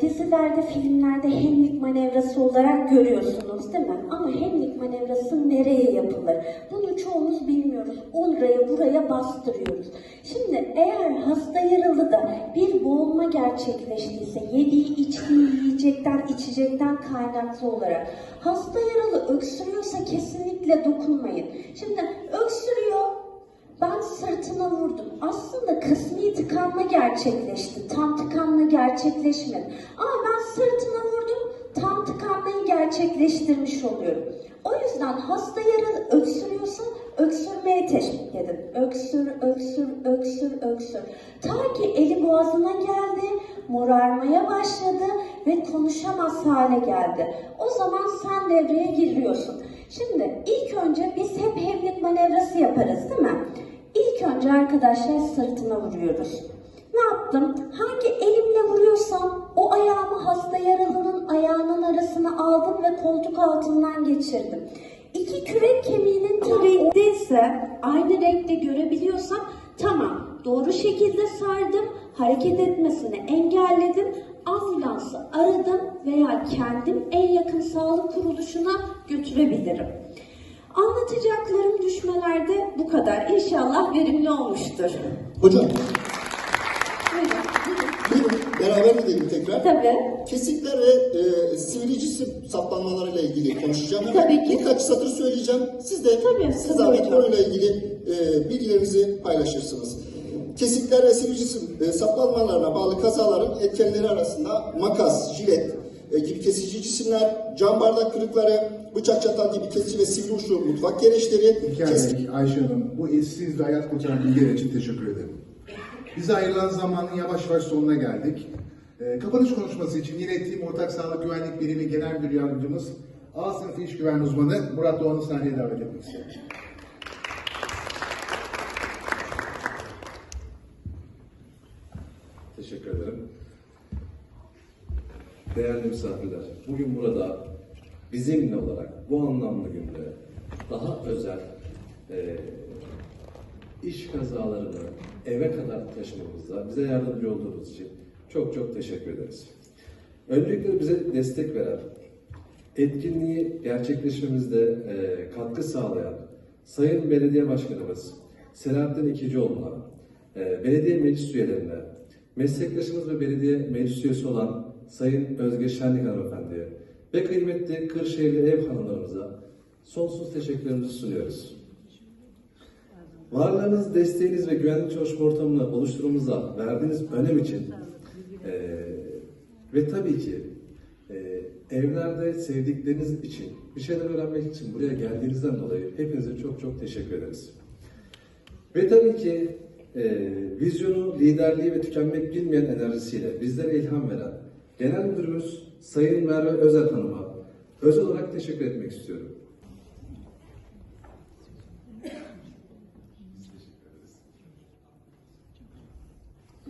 dizilerde, filmlerde hemlik manevrası olarak görüyorsunuz değil mi? Ama hemlik manevrası nereye yapılır? Bunu çoğumuz bilmiyoruz. Oraya buraya bastırıyoruz. Şimdi eğer hasta yaralı da bir boğulma gerçekleştiyse, yediği içtiği yiyecekten, içecekten kaynaklı olarak hasta yaralı öksürüyorsa kesinlikle dokunmayın. Şimdi öksürüyor, ben sırtına vurdum. Aslında kısmi tıkanma gerçekleşti. Tam tıkanma gerçekleşmedi. Ama ben sırtına vurdum. Tam tıkanmayı gerçekleştirmiş oluyorum. O yüzden hasta yaralı öksürüyorsa öksürmeye teşvik edin. Öksür, öksür, öksür, öksür. Ta ki eli boğazına geldi, morarmaya başladı ve konuşamaz hale geldi. O zaman sen devreye giriyorsun. Şimdi ilk önce biz hep hemlik manevrası yaparız değil mi? İlk önce arkadaşlar sırtına vuruyoruz. Yaptım? Hangi elimle vuruyorsam o ayağımı hasta yaralının ayağının arasına aldım ve koltuk altından geçirdim. İki kürek kemiğinin tam renkdeyse, aynı renkte görebiliyorsam tamam doğru şekilde sardım, hareket etmesini engelledim, ambulansı aradım veya kendim en yakın sağlık kuruluşuna götürebilirim. Anlatacaklarım düşmelerde bu kadar. İnşallah verimli olmuştur. Hocam. Beraber gidelim tekrar. Tabii. Kesikler ve e, sivri cisim saplanmalarıyla ilgili konuşacağım. Hemen Tabii ki. Birkaç satır söyleyeceğim. Siz de Tabii, siz tabii zahmet hocam. konuyla ilgili e, bilgilerinizi paylaşırsınız. Kesikler ve sivri cisim e, saplanmalarına bağlı kazaların etkenleri arasında makas, jilet e, gibi kesici cisimler, cam bardak kırıkları, bıçak çatal gibi kesici ve sivri uçlu mutfak gereçleri, Bey, Ayşe Hanım, bu eşsiz hayat kurtaran bilgiler için teşekkür ederim. Bize ayrılan zamanın yavaş yavaş sonuna geldik. Ee, kapanış konuşması için yine Team Ortak Sağlık Güvenlik Birimi Genel Müdür Yardımcımız A sınıfı iş güven uzmanı Murat Doğan'ı sahneye davet etmek istiyorum. Teşekkür ederim. Değerli misafirler, bugün burada bizimle olarak bu anlamlı günde daha özel e, iş kazalarını eve kadar taşımamızda bize yardımcı olduğunuz için çok çok teşekkür ederiz. Öncelikle bize destek veren, etkinliği gerçekleşmemizde e, katkı sağlayan Sayın Belediye Başkanımız Selahattin İkicioğlu'na, e, belediye meclis üyelerine, meslektaşımız ve belediye meclis üyesi olan Sayın Özge Şenlik Hanımefendi'ye ve kıymetli Kırşehirli ev hanımlarımıza sonsuz teşekkürlerimizi sunuyoruz. Varlığınız, desteğiniz ve güvenli çalışma ortamını oluşturmamıza verdiğiniz önem için eee, ve tabii ki eee, evlerde sevdikleriniz için bir şeyler öğrenmek için buraya geldiğinizden dolayı hepinize çok çok teşekkür ederiz. Ve tabii ki eee, vizyonu, liderliği ve tükenmek bilmeyen enerjisiyle bizlere ilham veren Genel Müdürümüz Sayın Merve Özel Hanım'a özel olarak teşekkür etmek istiyorum.